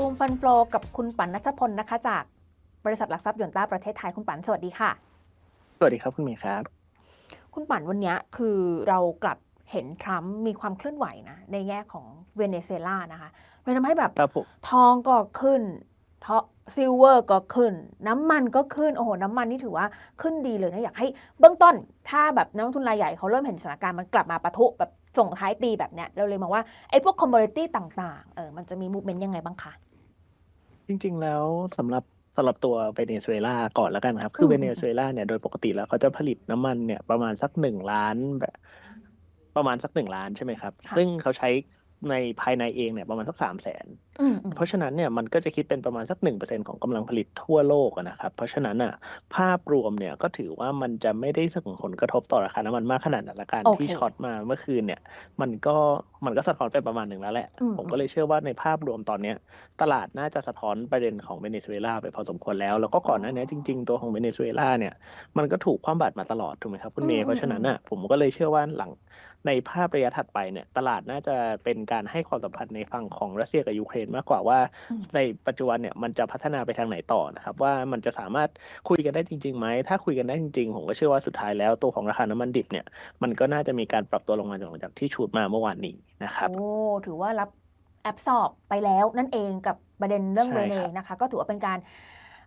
ซูมฟันโฟลกับคุณปันนัชพลนะคะ จากบริษัทหลักทรัพย์ยนต้าประเทศไทยคุณปันสวัสดีค่ะ สวัสดีครับคุณเมย์ครับ คุณปันวันเนี้ยคือเรากลับเห็นทรัมป์มีความเคลื่อนไหวนะ ในแง่ของเวเนซุเอลานะคะมันทำให้แบบครับผมทองก็ขึ้นทอซิลเวอร์ก็ขึ้น น้ำมันก็ขึ้น โอ้โห น้ำมันนี่ถือว่าขึ้นดีเลยนะ อยากให้เบื้องต้น ถ้าแบบนักลงทุนรายใหญ่เขาเริ่มเห็นสถานการณ์มันกลับมาปะทุแบบส่งท้ายปีแบบเนี้ยเราเลยมองว่าไอ้พวกคอมมูนิตี้ต่างๆเออมันจะมีมูฟเมนต์ยังไงบ้างคะ จริง ๆ แล้วสำหรับสำหรับตัวเวเนซุเอลาก่อนแล้วกันครับคือมเวเนซุเอลาเนี่ยโดยปกติแล้วเขาจะผลิตน้ำมันเนี่ยประมาณสักหนึ่งล้านแบบ ประมาณสักหนึ่งล้านใช่ไหมครับ ค่ะ ซึ่งเขาใช้ในภายในเองเนี่ยประมาณสักสามแสน อืมอืมเพราะฉะนั้นเนี่ยมันก็จะคิดเป็นประมาณสักหนึ่งเปอร์เซ็นของกำลังผลิตทั่วโลกอะนะครับ เพราะฉะนั้นอะภาพรวมเนี่ยก็ถือว่ามันจะไม่ได้ส่งผลกระทบต่อราคาน้ำมันมากขนาดนั้นละกันโอเคที่ช็อตมาเมื่อคืนเนี่ยมันก็มันก็สะท้อนไปประมาณหนึ่งแล้วแหละ อืมผมก็เลยเชื่อว่าในภาพรวมตอนเนี้ยตลาดน่าจะสะท้อนประเด็นของเวเนซุเอลาไปพอสมควรแล้ว แล้วก็ก่อนหน้านี้จริง ๆ ตัวของเวเนซุเอลาเนี่ยมันก็ถูกคว่ำบาตรมาตลอดถูกไหมครับคุณเมอืมย์เพราะฉะนั้นอะผมก็เลยเชื่อว่าหลัง ในภาพระยะถัดไปเนี่ยตลาดน่าจะเป็นการให้ความสำคัญในฝั่งของรัสเซียกับยูเครนมากกว่าว่าอืมในปัจจุบันเนี่ยมันจะพัฒนาไปทางไหนต่อนะครับ ว่ามันจะสามารถคุยกันได้จริงๆไหมถ้าคุยกันได้จริงๆ ผมก็เชื่อว่าสุดท้ายแล้วตัวของราคาน้ำมันดิบเนี่ยมันก็น่าจะมีการปรับตัวลงมาหลังจากที่ชูดมาเมื่อวานนี้นะครับโอ้ถือว่ารับแอบสอบไปแล้วนั่นเองกับประเด็นเรื่องใช่เวเนครับนะคะ ก็ถือว่าเป็นการ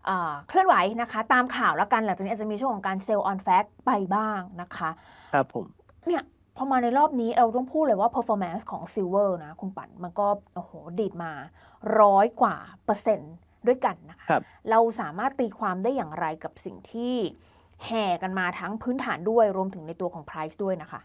อ่าเคลื่อนไหวนะคะ ตามข่าวแล้วกันหลังจากนี้อาจจะมีช่วงของการเซลล์ออนแฟกไปบ้างนะคะ ครับผมเนี่ย พอมาในรอบนี้เราต้องพูดเลยว่า performance ของ Silver นะ คุณปันมันก็โอ้โหดีดมาร้อยกว่าเปอร์เซ็นต์ด้วยกันนะคะครับเราสามารถตีความได้อย่างไรกับสิ่งที่แห่กันมาทั้งพื้นฐานด้วยรวมถึงในตัวของ price ด้วยนะคะ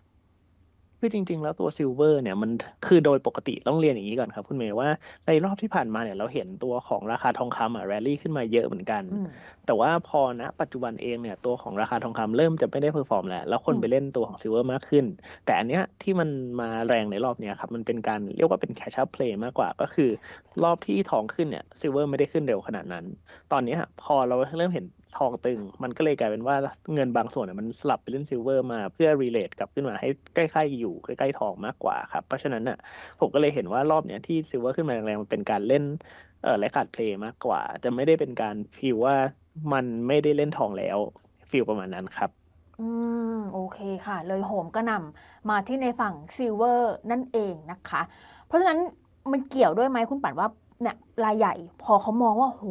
คือจริง ๆ แล้วตัวซิลเวอร์เนี่ยมันคือโดยปกติต้องเรียนอย่างนี้ก่อนครับ คุณเมย์ว่าในรอบที่ผ่านมาเนี่ยเราเห็นตัวของราคาทองคำอะแรลลี่ขึ้นมาเยอะเหมือนกันอืมแต่ว่าพอณปัจจุบันเองเนี่ยตัวของราคาทองคำเริ่มจะไม่ได้เพอร์ฟอร์มแล้ว แล้วคนอืมไปเล่นตัวของซิลเวอร์มากขึ้น แต่อันเนี้ยที่มันมาแรงในรอบเนี้ยครับมันเป็นการเรียกว่าเป็นแคชชัพเพลย์มากกว่าก็คือ รอบที่ทองขึ้นเนี่ยซิลเวอร์ไม่ได้ขึ้นเร็วขนาดนั้น ตอนเนี้ยพอเราเริ่มเห็น ทองตึง มันก็เลยกลายเป็นว่าเงินบางส่วนเนี่ยมันสลับไปเล่นซิลเวอร์มาเพื่อรีเลทกลับขึ้นมาให้ใกล้ๆอยู่ใกล้ๆทองมากกว่าครับ เพราะฉะนั้นน่ะผมก็เลยเห็นว่ารอบเนี้ยที่ซิลเวอร์ขึ้นมาแรงๆมันเป็นการเล่นเออและขาดเพลย์มากกว่า จะไม่ได้เป็นการฟีลว่ามันไม่ได้เล่นทองแล้วฟีลประมาณนั้นครับอืม โอเคค่ะ เลยโหมกระหน่ำมาที่ในฝั่งซิลเวอร์นั่นเองนะคะ เพราะฉะนั้นมันเกี่ยวด้วยไหมคุณปั่นว่าเนี่ยรายใหญ่พอเขามองว่าโห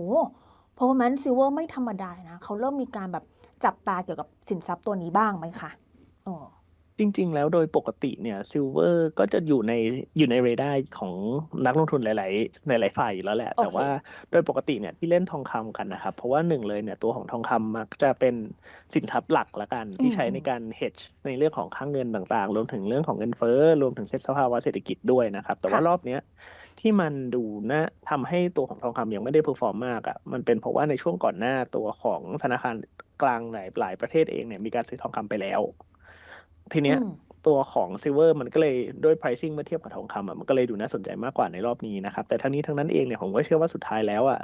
เพราะว่ามันซิลเวอร์ไม่ธรรมดานะเขาเริ่มมีการแบบจับตาเกี่ยวกับสินทรัพย์ตัวนี้บ้างไหมคะอ๋อจริง ๆ แล้วโดยปกติเนี่ยซิลเวอร์ก็จะอยู่ในอยู่ในเรดาร์ของนักลงทุนหลาย ๆ หลาย ๆ ฝ่ายอยู่แล้วแหละโอเคแต่ว่าโดยปกติเนี่ยที่เล่นทองคำกันนะครับ เพราะว่าหนึ่งเลยเนี่ยตัวของทองคำมักจะเป็นสินทรัพย์หลักละกัน ที่ใช้ในการ hedge ในเรื่องของค่างเงินต่าง ๆ รวมถึงเรื่องของเงินเฟ้อรวมถึงเซ็ตสภาวะเศรษฐกิจด้วยนะครับ แต่ว่ารอบเนี้ย ที่มันดูนะทำให้ตัวของทองคำยังไม่ได้เพอร์ฟอร์มมากอะมันเป็นเพราะว่าในช่วงก่อนหน้าตัวของธนาคารกลางหลายหลายประเทศเองเนี่ยมีการซื้อทองคำไปแล้ว ทีเนี้ยอืมตัวของซิลเวอร์มันก็เลยด้วย pricing เมื่อเทียบกับทองคำอะมันก็เลยดูน่าสนใจมากกว่าในรอบนี้นะครับ แต่ทั้งนี้ทั้งนั้นเองเนี่ยผมก็เชื่อว่าสุดท้ายแล้วอะ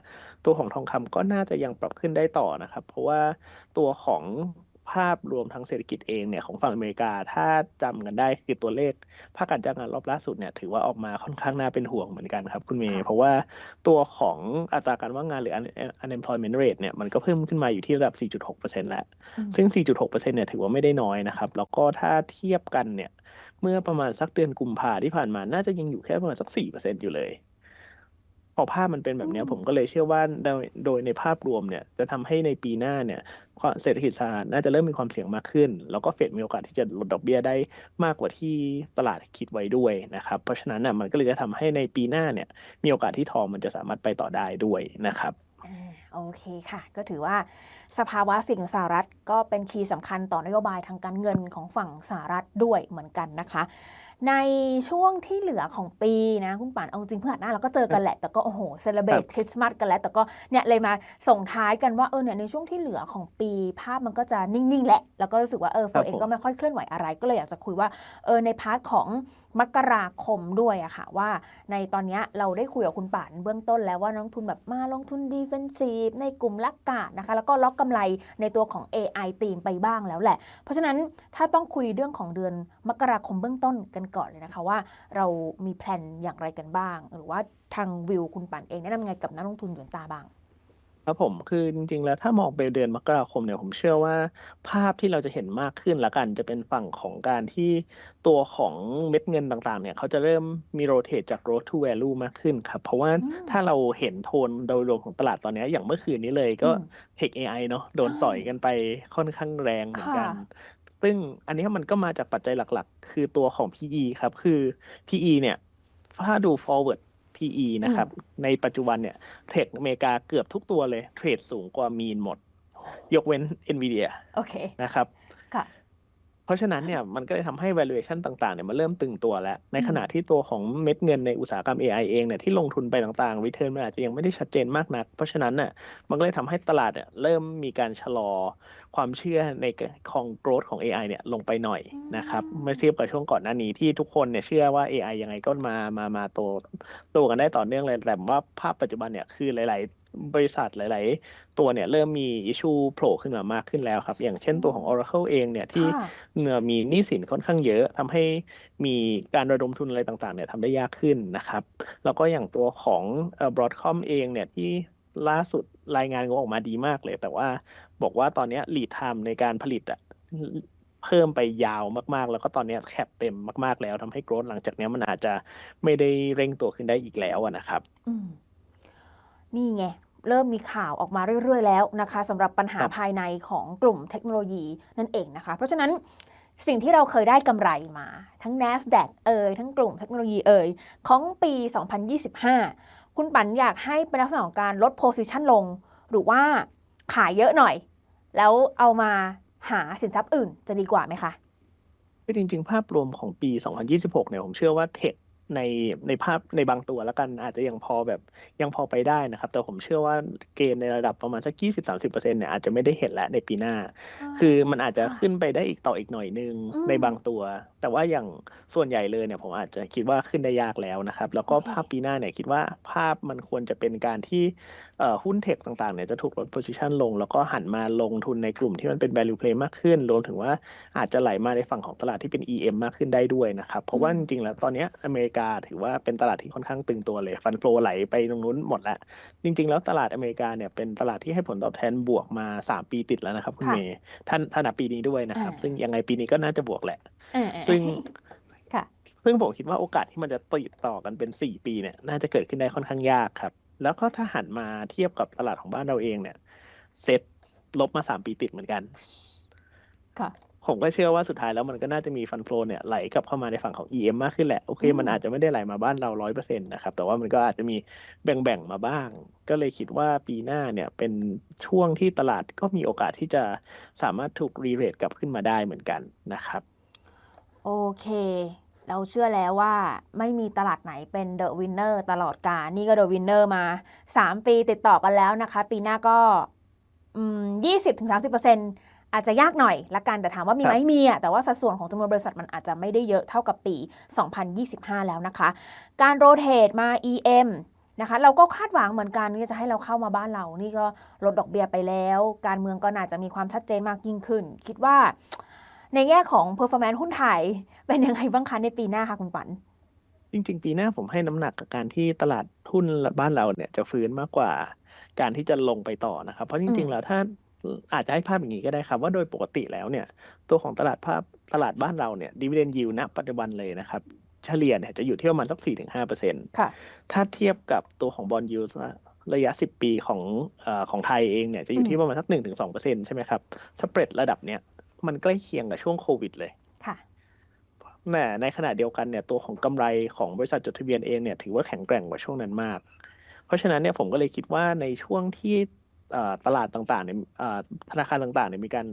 ตัวของทองคำก็น่าจะยังปรับขึ้นได้ต่อนะครับ เพราะว่าตัวของ ภาพรวมทางเศรษฐกิจเองเนี่ยของฝั่งอเมริกา ถ้าจำกันได้คือตัวเลขภาคการจ้างงานรอบล่าสุดเนี่ยถือว่าออกมาค่อนข้างน่าเป็นห่วงเหมือนกันครับ คุณเมย์ค่ะเพราะว่าตัวของอัตราการว่างงานหรือ un- unemployment rate เนี่ยมันก็เพิ่มขึ้นมาอยู่ที่ระดับ 4.6%แล้วอืมซึ่ง 4.6%เนี่ยถือว่าไม่ได้น้อยนะครับ แล้วก็ถ้าเทียบกันเนี่ยเมื่อประมาณสักเดือนกุมภาที่ผ่านมาน่าจะยังอยู่แค่ประมาณสัก 4%อยู่เลย พอภาพมันเป็นแบบเนี้ยอืมผมก็เลยเชื่อว่าโดยโดยในภาพรวมเนี่ยจะทำให้ในปีหน้าเนี่ยความเศรษฐกิจสหรัฐน่าจะเริ่มมีความเสี่ยงมากขึ้น แล้วก็เฟดมีโอกาสที่จะลดดอกเบี้ยได้มากกว่าที่ตลาดคิดไว้ด้วยนะครับ เพราะฉะนั้นน่ะมันก็เลยจะทำให้ในปีหน้าเนี่ยมีโอกาสที่ทองมันจะสามารถไปต่อได้ด้วยนะครับอ่าโอเคค่ะ ก็ถือว่าสภาวะเสิ่งของสหรัฐก็เป็นคีย์สำคัญต่อนโยบายทางการเงินของฝั่งสหรัฐด้วยเหมือนกันนะคะ ในช่วงที่เหลือของปีนะคุณป่านเอาจริงเพื่อนหน้าเราก็เจอกันแหละ แต่ก็โอ้โหเซเลบรตคริสต์มาสกันแล้ว แต่ก็เนี่ยเลยมาส่งท้ายกันว่าเออเนี่ยในช่วงที่เหลือของปี ภาพมันก็จะนิ่งๆแหละ แล้วก็รู้สึกว่าเออเฟครัอบร์เองผมก็ไม่ค่อยเคลื่อนไหวอะไร ก็เลยอยากจะคุยว่าเออในพาร์ทของ มกราคมด้วยอะค่ะว่า ในตอนนี้เราได้คุยกับคุณป่านเบื้องต้นแล้วว่านักลงทุนแบบมาลงทุนดีเฟนซีฟในกลุ่มลักกาดนะคะ แล้วก็ล็อกกกำไรในตัวของ AI ตีมไปบ้างแล้วแหละ เพราะฉะนั้นถ้าต้องคุยเรื่องของเดือนมกราคมเบื้องต้นกันก่อนเลยนะคะว่า เรามีแพลนอย่างไรกันบ้าง หรือว่าทางวิวคุณปั่นเองแนะนำไงกับนักลงทุนหยวนตาบ้าง ครับผม คือจริง ๆ แล้วถ้ามองไปเดือนมกราคมเนี่ย ผมเชื่อว่า ภาพที่เราจะเห็นมากขึ้นละกัน จะเป็นฝั่งของการที่ตัวของเม็ดเงินต่าง ๆ เนี่ย เขาจะเริ่มมีโรเ e จาก growth to value มากขึ้นครับ เพราะว่าอืมถ้าเราเห็นโทนโดยรวมของตลาดตอนเนี้ย อย่างเมื่อคืนนี้เลยก็อืม Tech AI เนาะโดนใช่สอยกันไปค่อนข้างแรงเหมือนกันค่ะซึ่งอันนี้มันก็มาจากปัจจัยหลัก ๆ คือตัวของ PE ครับ คือ PE เนี่ย ถ้าดู forward PE นะครับ ในปัจจุบันเนี่ยเทคอเมริกาเกือบทุกตัวเลยเทรดสูงกว่ามีนหมด ยกเว้น NVIDIA โอเคนะครับค่ะเพ ราะฉะนั้นเนี่ยมันก็เลยทำให้ valuation ต่างๆเนี่ยมันเริ่มตึงตัวแล้ว ในอืมขณะที่ตัวของเม็ดเงินในอุตสาหกรรม AI เองเนี่ยที่ลงทุนไปต่างๆ return มันอาจจะยังไม่ได้ชัดเจนมากนัก เพราะฉะนั้นน่ะมันก็เลยทำให้ตลาดเนี่ยเริ่มมีการชะลอความเชื่อในของ growth ของ AI เนี่ยลงไปหน่อยนะครับเมื่อเทียบกับช่วงก่อนหน้านี้ที่ทุกคนเนี่ยเชื่อว่า AI ยังไงก็มามามาโตโตกันได้ต่อเนื่องเลยแต่ว่าภาพปัจจุบันเนี่ยคือหลาย ๆ บริษัทหลาย ๆ ตัวเนี่ยเริ่มมีอิชูโผล่ขึ้นมามากขึ้นแล้วครับ อย่างเช่นตัวของ Oracle เองเนี่ยที่ค่ะเนื่อมีหนี้สินค่อนข้างเยอะทำให้มีการระดมทุนอะไรต่างๆเนี่ยทำได้ยากขึ้นนะครับ แล้วก็อย่างตัวของเอ่อ Broadcom เองเนี่ยที่ล่าสุดรายงานงบออกมาดีมากเลย แต่ว่าบอกว่าตอนเนี้ย lead time ในการผลิตอะเพิ่มไปยาวมากๆ แล้วก็ตอนเนี้ยแคปเต็มมาก ๆ แล้วทำให้ growth หลังจากเนี้ยมันอาจจะไม่ได้เร่งตัวขึ้นได้อีกแล้วอะนะครับอืมนี่ไง เริ่มมีข่าวออกมาเรื่อย ๆ แล้วนะคะสำหรับปัญหาครับภายในของกลุ่มเทคโนโลยีนั่นเองนะคะ เพราะฉะนั้นสิ่งที่เราเคยได้กำไรมา ทั้ง NASDAQ เอ่ยทั้งกลุ่มเทคโนโลยีเอ่ยของปี 2025 คุณปันอยากให้เป็นลักษณะของการลด position ลง หรือว่าขายเยอะหน่อย แล้วเอามาหาสินทรัพย์อื่นจะดีกว่าไหมคะคือจริง ๆ ภาพรวมของปี 2026 เนี่ย ผมเชื่อว่าเทค ในในภาพในบางตัวแล้วกันอาจจะยังพอแบบยังพอไปได้นะครับ แต่ผมเชื่อว่าเกณฑ์ในระดับประมาณสัก20-30%เนี่ยอาจจะไม่ได้เห็นแล้วในปีหน้า คือมันอาจจะค่ะขึ้นไปได้อีกต่ออีกหน่อยนึงอืมในบางตัว แต่ว่าอย่างส่วนใหญ่เลยเนี่ยผมอาจจะคิดว่าขึ้นได้ยากแล้วนะครับ แล้วก็โอเคภาพปีหน้าเนี่ยคิดว่าภาพมันควรจะเป็นการที่เอ่อหุ้นเทคต่างๆเนี่ยจะถูกลด position ลง แล้วก็หันมาลงทุนในกลุ่มที่มันเป็น value play มากขึ้นรวมถึงว่าอาจจะไหลมาในฝั่งของตลาดที่เป็น EM มากขึ้นได้ด้วยนะครับ เพราะว่าอืจมริงๆแล้วตอนเนี้ยอเมริกาถือว่าเป็นตลาดที่ค่อนข้างตึงตัวเลย ฟันโฟไหลไปตรงนู้นหมดแล้ว จริง ๆ แล้วตลาดอเมริกาเนี่ยเป็นตลาดที่ให้ผลตอบแทนบวกมา 3 ปีติดแล้วนะครับคุณค่ะเมย์ท่านถ้านับปีนี้ด้วยนะครับอ่าซึ่งยังไงปีนี้ก็น่าจะบวกแหละเออๆซึ่งค่ะซึ่งผมคิดว่าโอกาสที่มันจะติดต่อกันเป็น 4 ปีเนี่ยน่าจะเกิดขึ้นได้ค่อนข้างยากครับ แล้วก็ถ้าหันมาเทียบกับตลาดของบ้านเราเองเนี่ย เซ็ตลบมา3ปีติดเหมือนกันค่ะผมก็เชื่อว่าสุดท้ายแล้วมันก็น่าจะมีฟันโฟเนี่ยไหลกลับเข้ามาในฝั่งของ EM มากขึ้นแหละ โอเคอืมมันอาจจะไม่ได้ไหลมาบ้านเราร้อยเปอร์เซ็นต์นะครับ แต่ว่ามันก็อาจจะมีแบ่งๆมาบ้าง ก็เลยคิดว่าปีหน้าเนี่ยเป็นช่วงที่ตลาดก็มีโอกาสที่จะสามารถถูกรีเรทกลับขึ้นมาได้เหมือนกันนะครับ โอเค เราเชื่อแล้วว่าไม่มีตลาดไหนเป็นเดอะวินเนอร์ตลอดกาลนี่ก็เดอะวินเนอร์มา 3 ปีติดต่อกันแล้วนะคะ ปีหน้าก็ยี่สิบถึงสาอาจจะยากหน่อยละกันแต่ถามว่ามีไหมครับมีอะแต่ว่าสัดส่วนของจำนวนบริษัทมันอาจจะไม่ได้เยอะเท่ากับปี 2025 แล้วนะคะ การโรเตทมา EM นะคะเราก็คาดหวังเหมือนกันที่จะให้เราเข้ามาบ้านเรา นี่ก็ลดดอกเบี้ยไปแล้ว การเมืองก็น่าจะมีความชัดเจนมากยิ่งขึ้น คิดว่าในแง่ของ performance หุ้นไทย เป็นยังไงบ้างคะในปีหน้าคะคุณปันจริง ๆ ปีหน้าผมให้น้ำหนักกับการที่ตลาดหุ้นบ้านเราเนี่ยจะฟื้นมากกว่าการที่จะลงไปต่อนะครับ เพราะจอืริงมๆแล้วถ้าอาจจะให้ภาพอย่างนี้ก็ได้ครับ ว่าโดยปกติแล้วเนี่ยตัวของตลาดภาพตลาดบ้านเราเนี่ยดีเวเดนยิวณปัจจุบันเลยนะครับ เฉลี่ยเนี่ยจะอยู่ที่ประมาณสักสี่ถึงห้าเปอร์เซ็นต์ค่ะ ถ้าเทียบกับตัวของบอลยูระยะสิบปีของเอ่อของไทยเองเนี่ยจะอยู่อืที่มประมาณสักหนึ่งถึงสองเปอร์เซ็นต์ใช่ไหมครับสเปรดระดับเนี้ยมันใกล้เคียงกับช่วงโควิดเลย ค่ะแต่ในขณะเดียวกันเนี่ยตัวของกำไรของบริษัทจดทะเบียนเองเนี่ยถือว่าแข็งแกร่งกว่าช่วงนั้นมาก เพราะฉะนั้นเนี่ยผมก็เลยคิดว่าในช่วงที่ตลาดต่างๆเนี่ยธนาคารต่างๆเนี่ยมีการ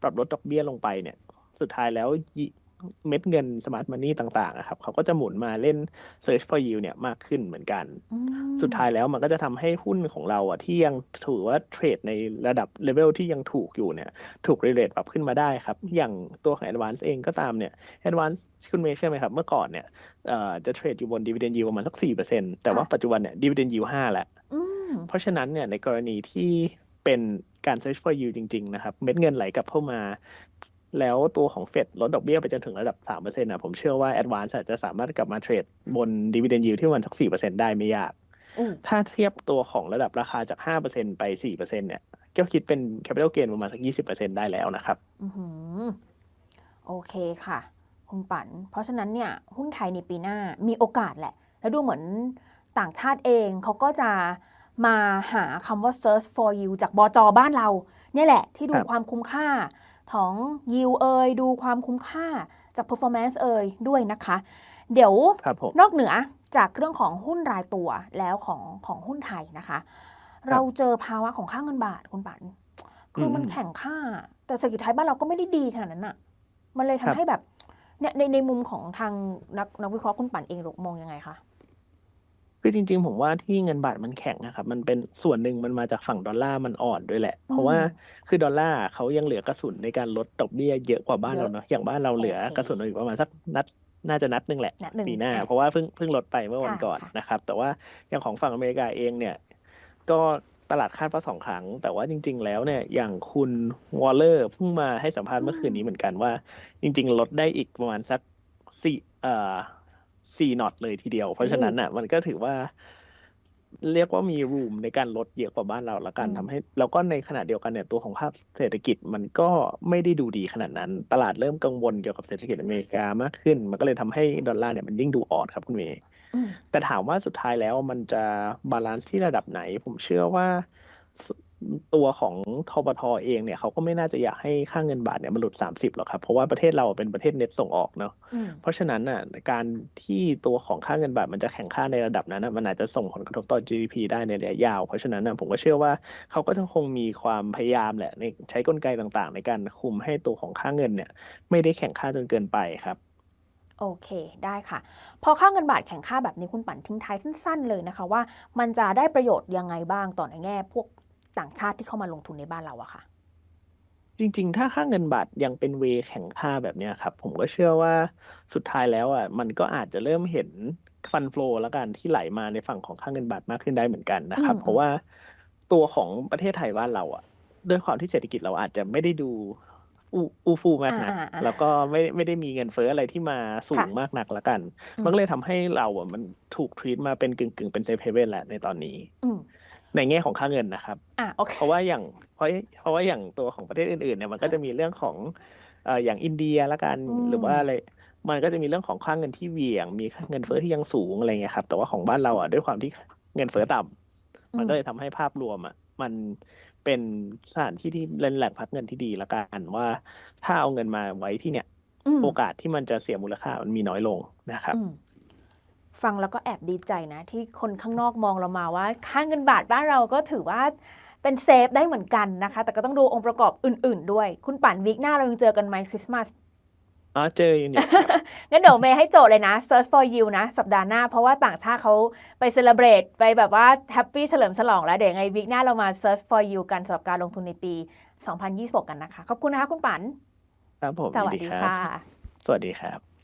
ปรับลดดอกเบี้ยลงไปเนี่ย สุดท้ายแล้ว เม็ดเงินสมาร์ทมันนี่ต่างๆอะครับเขาก็จะหมุนมาเล่น Search for Yield เนี่ยมากขึ้นเหมือนกันอืมสุดท้ายแล้วมันก็จะทำให้หุ้นของเราอะที่ยังถือว่าเทรดในระดับเลเวลที่ยังถูกอยู่เนี่ยถูกรีเรทปรับขึ้นมาได้ครับ อย่างตัวของ Advance เองก็ตามเนี่ย Advance คุณเมย์ใช่ไหมครับ เมื่อก่อนเนี่ยเอ่อจะเทรดอยู่บน Dividend Yield ประมาณสัก4%แต่ว่าค่ะปัจจุบันเนี่ย Dividend Yield 5แล้วอืมเพราะฉะนั้นเนี่ยในกรณีที่เป็นการ search for yield จริง ๆ นะครับ เม็ดเงินไหลกลับเข้ามา แล้วตัวของเฟดลดดอกเบี้ยไปจนถึงระดับ 3%นะผมเชื่อว่า Advance อาจจะสามารถกลับมาเทรดบน dividend yield ที่ประมันสัก 4%ได้ไม่ยากอืมถ้าเทียบตัวของระดับราคาจาก 5%ไป 4%เนี่ยก็คิดเป็น capital gain ประมาณสัก 20%ได้แล้วนะครับอือหือโอเคค่ะ คุณปันเพราะฉะนั้นเนี่ย หุ้นไทยในปีหน้ามีโอกาสแหละ แล้วดูเหมือนต่างชาติเองเขาก็จะมาหาคำว่า search for you จากบจบ้านเรา เนี่ยแหละที่ดูครับความคุ้มค่า ของ yield เอยดูความคุ้มค่าจาก performance เอยด้วยนะคะ เดี๋ยวครับผมนอกเหนือจากเรื่องของหุ้นรายตัวแล้วของของหุ้นไทยนะคะ เราเจอภาวะของค่าเงินบาทคุณปันคือมันอืมแข่งค่า แต่เศรษฐกิจไทยบ้านเราก็ไม่ได้ดีขนาดนั้นอะมันเลยครัทำบให้แบบเนี่ยในในมุมของทางนักนักวิเคราะห์คุณปันเองหรอมองยังไงคะ คือจริง ๆ ผมว่าที่เงินบาทมันแข็งนะครับมันเป็นส่วนหนึ่งมันมาจากฝั่งดอลลาร์มันอ่อนด้วยแหละ เพราะว่าคือดอลลาร์เขายังเหลือกระสุนในการลดดอกเบี้ยเยอะกว่าบ้านเยเราอะเนาะอย่างบ้านเราเหลือโอเคกระสุนอยู่ประมาณสักนัดน่าจะนัดหนึ่งแหละนัดหนึ่งปีหน้าอะเพราะว่าเพิ่งเพิ่งลดไปเมื่อวันค่ะก่อนค่ะนะครับ แต่ว่าอย่างของฝั่งอเมริกาเองเนี่ย ก็ตลาดคาดว่าสองครั้ง แต่ว่าจริง ๆ แล้วเนี่ยอย่างคุณวอลเลอร์เพิ่งมาให้สัมภาษณ์เมื่อคืนนี้เหมือนกันว่า จริง ๆ ลดได้อีกประมาณสักสี่เอ่อ สี่น็อตเลยทีเดียว เพราะฉะนั้นอะ มันก็ถือว่า เรียกว่ามีรูมในการลดเยอะกว่าบ้านเราละกันอืมทำให้ แล้วก็ในขณะเดียวกันเนี่ยตัวของภาพเศรษฐกิจมันก็ไม่ได้ดูดีขนาดนั้น ตลาดเริ่มกังวลเกี่ยวกับเศรษฐกิจอเมริกามากขึ้น มันก็เลยทำให้ดอลลาร์เนี่ยมันยิ่งดูอ่อนครับคุณเมย์อืมแต่ถามว่าสุดท้ายแล้วมันจะบาลานซ์ที่ระดับไหน ผมเชื่อว่าส ตัวของทบทเองเนี่ยเขาก็ไม่น่าจะอยากให้ค่าเงินบาทเนี่ยมันหลุด 30หรอกครับ เพราะว่าประเทศเราเป็นประเทศเน็ตส่งออกเนาะอืมเพราะฉะนั้นน่ะการที่ตัวของค่าเงินบาทมันจะแข่งค่าในระดับนั้นน่ะมันอาจจะส่งผลกระทบต่อ GDP ได้ในระยะยาว เพราะฉะนั้นน่ะผมก็เชื่อว่าเขาก็จะคงมีความพยายามแหละในใช้กลไกต่างๆ ในการคุมให้ตัวของค่าเงินเนี่ย ไม่ได้แข่งค่าจนเกินไปครับโอเค ได้ค่ะ พอค่าเงินบาทแข่งค่าแบบนี้คุณปั่นทิ้งท้ายสั้น ๆ เลยนะคะว่ามันจะได้ประโยชน์ยังไงบ้างต่อในแง่ พวก ต่างชาติที่เข้ามาลงทุนในบ้านเราอะค่ะ จริง ๆ ถ้าค่าเงินบาทยังเป็นเวแข่งค่าแบบเนี้ยครับ ผมก็เชื่อว่าสุดท้ายแล้วอะมันก็อาจจะเริ่มเห็นฟันฟลูแล้วกันที่ไหลมาในฝั่งของค่าเงินบาทมากขึ้นได้เหมือนกันนะครับอืมเพราะว่าตัวของประเทศไทยบ้านเราอะด้วยความที่เศรษฐกิจเราอาจจะไม่ได้ดูอูอูฟูมากนักอ่าอ่าแล้วก็ไม่ไม่ได้มีเงินเฟ้ออะไรที่มาสูงค่ะมากนักละกันอืมมันก็เลยทำให้เราอะมันถูกทรีตมาเป็นกึ่งกึ่งๆเป็นเซฟเฮเว่นแหละในตอนนี้อืม ในแง่ของค่าเงินนะครับอะโอเคเพราะว่าอย่างเพราะเพราะว่าอย่างตัวของประเทศอื่นๆเนี่ยมันก็จะมีเรื่องของเอ่ออย่างอินเดียละกันอืมหรือว่าอะไรมันก็จะมีเรื่องของค่าเงินที่เหวี่ยง มีค่าเงินเฟ้อที่ยังสูงอะไรเงี้ยครับ แต่ว่าของบ้านเราอะด้วยความที่เงินเฟ้อต่ำมันก็เลยทำให้ภาพรวมอะมันเป็นสถานที่ที่เล่นแหล่งพักเงินที่ดีละกันว่าถ้าเอาเงินมาไว้ที่เนี่ยอืมโอกาสที่มันจะเสียมูลค่ามันมีน้อยลงนะครับอืม ฟังแล้วก็แอบดีใจนะ ที่คนข้างนอกมองเรามาว่า ค่าเงินบาทบ้านเราก็ถือว่าเป็นเซฟได้เหมือนกันนะคะ แต่ก็ต้องดูองค์ประกอบอื่น ๆ ด้วย คุณปั่นวีคหน้าเรายังเจอกันไหมคริสต์มาสอ๋อเจอกันอยู่งั้นเดี๋ยวเมย์ให้โจทย์เลยนะ search for you นะ สัปดาห์หน้า เพราะว่าต่างชาติเขาไปเซเลบรตไปแบบว่าแฮปปี้เฉลิมฉลองแล้ว เดี๋ยวยังไงวีคหน้าเรามา search for you กันสำหรับการลงทุนในปี 2026 กันนะคะ ขอบคุณนะคะคุณปันครับผมสวัสยินดีรับค่ะ สวัสดีครับ